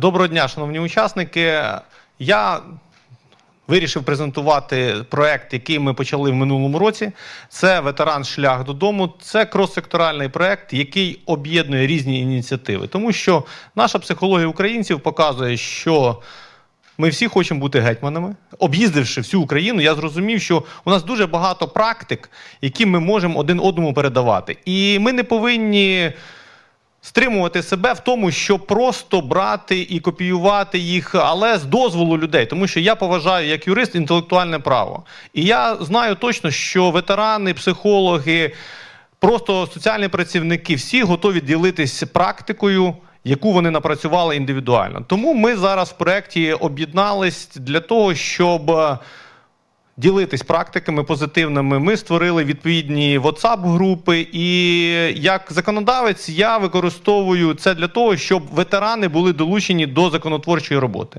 Доброго дня, шановні учасники. Я вирішив презентувати проект, який ми почали в минулому році. Це ветеран шлях додому. Це крос-секторальний проект, який об'єднує різні ініціативи. Тому що наша психологія українців показує, що ми всі хочемо бути гетьманами. Об'їздивши всю Україну, я зрозумів, що у нас дуже багато практик, які ми можемо один одному передавати. І ми не повинні стримувати себе в тому, щоб просто брати і копіювати їх, але з дозволу людей, тому що я поважаю як юрист інтелектуальне право. І я знаю точно, що ветерани, психологи, просто соціальні працівники всі готові ділитися практикою. Яку вони напрацювали індивідуально. Тому ми зараз в проєкті об'єднались для того, щоб ділитись практиками позитивними. Ми створили відповідні WhatsApp-групи, і як законодавець я використовую це для того, щоб ветерани були долучені до законотворчої роботи.